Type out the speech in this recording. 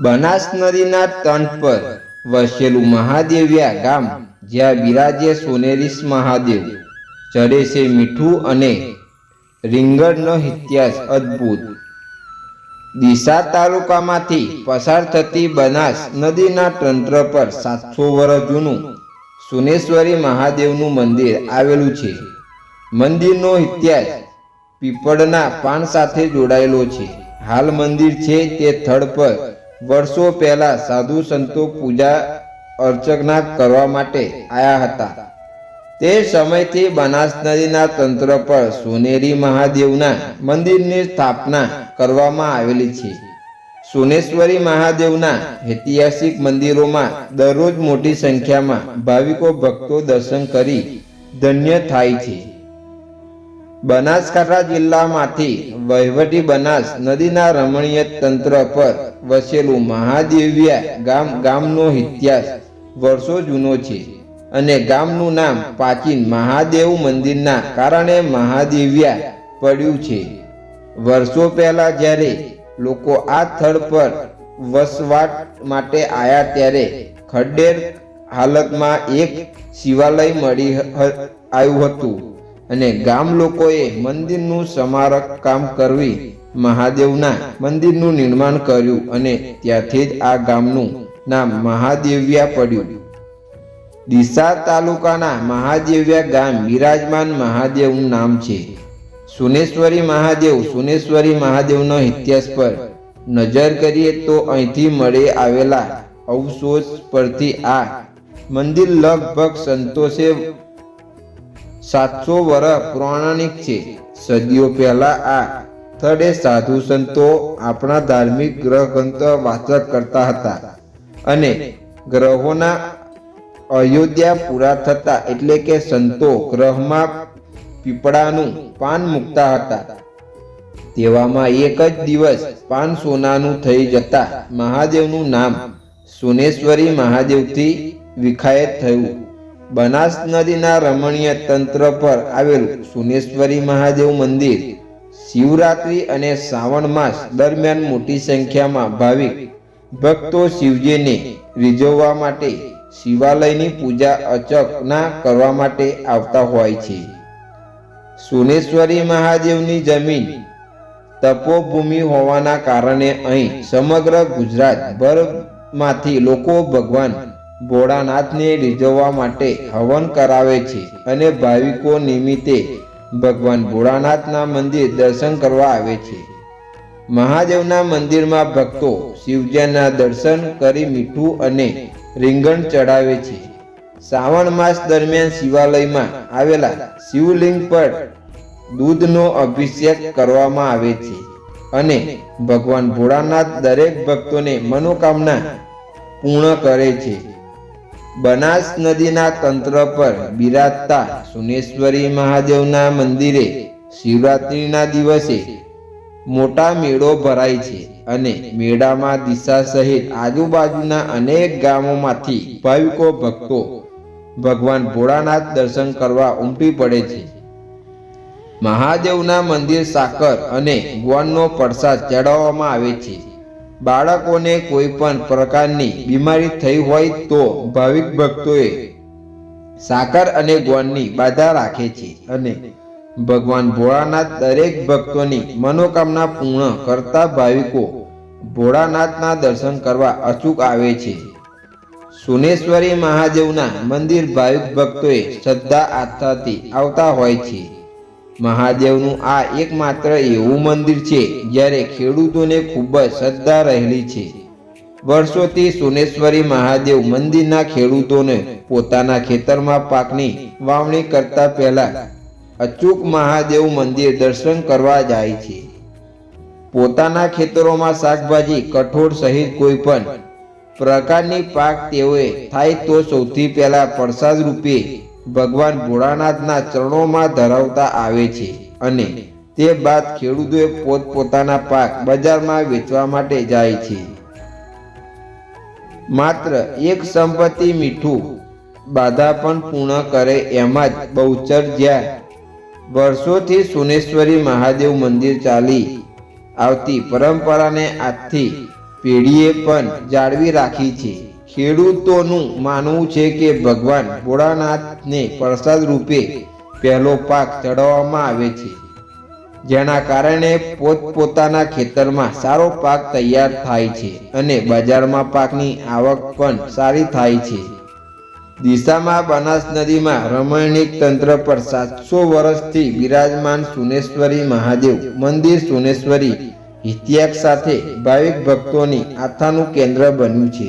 બનાસ નદીના તટ પર વસેલું મહાદેવ્યા ગામ, જ્યાં બિરાજે સોનેરીસ મહાદેવ. ચડે છે મીઠું અને રીંગણનો ઇતિહાસ અદ્ભુત. ડીસા તાલુકામાંથી પસાર થતી બનાસ નદીના તંત્ર પર સાતસો વર્ષ જૂનું સુનેશ્વરી મહાદેવનું મંદિર આવેલું છે. મંદિરનો ઇતિહાસ પીપળના પાન સાથે જોડાયેલો છે. હાલ મંદિર છે તે સ્થળ પર વર્ષો પહેલા સાધુ સંતો પૂજા અર્ચના કરવા માટે આવ્યા હતા. તે સમયથી બનાસ નદીના તંત્ર પર સોનેરી મહાદેવના મંદિરની સ્થાપના કરવામાં આવેલી છે. સોનેશ્વરી મહાદેવના ઐતિહાસિક મંદિરોમાં દરરોજ મોટી સંખ્યામાં ભાવિકો ભક્તો દર્શન કરી ધન્ય થાય છે. બનાસકાંઠા જિલ્લામાંથી વહીવટી બનાસ નદીના રમણીય તંત્ર પર વસેલું મહાદેવિયા ગામ, ગામનો ઇતિહાસ વર્ષો જૂનો છે અને ગામનું નામ પ્રાચીન મહાદેવ મંદિરના કારણે મહાદેવિયા પડ્યું છે. વર્ષો પહેલા જ્યારે લોકો આ સ્થળ પર વસવાટ માટે આવ્યા ત્યારે ખડેર હાલતમાં એક શિવાલય મળી આવ્યું હતું. અને ગામ લોકોએ મંદિરનું સમારક કામ કરવી મહાદેવના મંદિરનું નિર્માણ કર્યું અને ત્યાંથી જ આ ગામનું નામ મહાદેવ્યા પડ્યું. ડીસા તાલુકાના મહાદેવ્યા ગામ બિરાજમાન મહાદેવનું નામ છે. સુનેશ્વરી મહાદેવ સુનેશ્વરી મહાદેવનો ઇતિહાસ પર નજર કરીએ તો અહીંથી મળે આવેલા અવશોષ પરથી આ મંદિર લગભગ સંતોષે સાતસો વર્ષ પૌરાણિક છે. સદીઓ પહેલા આ સ્થળે સાધુ સંતો આપણા ધાર્મિક ગ્રહ ગ્રંથ વાચક કરતા હતા અને ગ્રહોના અયોધ્યા પૂરા થતા એટલે કે સંતો ગ્રહમાં પીપળાનું પાન મૂકતા હતા. તેવામાં એક જ દિવસ પાન સોનાનું થઈ જતા મહાદેવનું નામ સુનેશ્વરી મહાદેવથી વિખાયત થયું. બનાસ નદીના રમણીય તંત્ર પર આવેલું સુનેશ્વરી મહાદેવ મંદિર શિવરાત્રી અને શ્રાવણ માસ દરમિયાન મોટી સંખ્યામાં ભાવિક ભક્તો શિવજીને રીઝવવા માટે શિવાલયની પૂજા અર્ચના કરવા માટે આવતા હોય છે. સુનેશ્વરી મહાદેવની જમીન તપોભૂમિ હોવાના કારણે અહીં સમગ્ર ગુજરાત ભરમાંથી લોકો ભગવાન ભોળાનાથને રીઝવવા માટે હવન કરાવે છે અને ભાવિકો નિમિત્તે ભગવાન ભોળાનાથના મંદિર દર્શન કરવા આવે છે. મહાદેવના મંદિરમાં ભક્તો શિવજીના દર્શન કરી મીઠું અને રીંગણ ચડાવે છે. શ્રાવણ માસ દરમિયાન શિવાલયમાં આવેલા શિવલિંગ પર દૂધનો અભિષેક કરવામાં આવે છે અને ભગવાન ભોળાનાથ દરેક ભક્તોને મનોકામના પૂર્ણ કરે છે. બનાસ નદીના તંત્ર પર બિરાજતા સુનેશ્વરી મહાદેવના મંદિરે શિવરાત્રિના દિવસે મોટા મેળો ભરાય છે અને મેળામાં દિશા સહિત આજુબાજુના અનેક ગામોમાંથી ભાવિકો, ભક્તો ભગવાન ભોળાનાથ દર્શન કરવા ઉમટી પડે છે. મહાદેવના મંદિર સાકર અને ગોળનો પ્રસાદ ચડાવવામાં આવે છે. બાળકોને કોઈ પણ પ્રકારની બીમારી થઈ હોય તો ભાવિક ભક્તોએ સાકર અને ગોળની બાધા રાખે છે અને ભગવાન ભોળાનાથ દરેક ભક્તોની મનોકામના પૂર્ણ કરતા ભાવિકો ભોળાનાથના દર્શન કરવા અચૂક આવે છે. સુનેશ્વરી મહાદેવના મંદિર ભાવિક ભક્તોએ શ્રદ્ધા આસ્થાથી આવતા હોય છે. મહાદેવનું આ એકમાત્ર એવું મંદિર છે જ્યારે ખેડૂતોને ખૂબ જ શ્રદ્ધા રહેલી છે. વર્ષોથી સોનેશ્વરી મહાદેવ મંદિરના ખેડૂતોને પોતાના ખેતરમાં પાકની વાવણી કરતા પહેલા અચૂક મહાદેવ મંદિર દર્શન કરવા જાય છે. પોતાના ખેતરોમાં શાકભાજી કઠોળ સહિત કોઈ પણ પ્રકારની પાક તેઓએ થાય તો સૌથી પહેલા પ્રસાદ રૂપે ભગવાન ભોળાનાથના ચરણોમાં ધરાવતા આવે છે અને તે બાદ ખેડૂતોએ પોતપોતાના પાક બજારમાં વેચવા માટે જાય છે. માત્ર એક સંપત્તિ મીઠું બાધા પણ પૂર્ણ કરે એમાં જ બહુચર જ્યાં વર્ષોથી સુનેશ્વરી મહાદેવ મંદિર ચાલી આવતી પરંપરાને આજથી પેઢીએ પણ જાળવી રાખી છે. ખેડૂતોનું માનવું છે કે ભગવાન ભોળાનાથને પ્રસાદ રૂપે પહેલો પાક ચડાવવામાં આવે છે. જેના કારણે પોતપોતાના ખેતરમાં સારો પાક તૈયાર થાય છે અને બજારમાં પાકની આવક પણ સારી થાય છે. દિશામાં બનાસ નદીમાં રમણીક તંત્ર પર સાતસો વર્ષથી બિરાજમાન સુનેશ્વરી મહાદેવ મંદિર સુનેશ્વરી ઇતિહાસ સાથે ભાવિક ભક્તોની આસ્થાનું કેન્દ્ર બન્યું છે.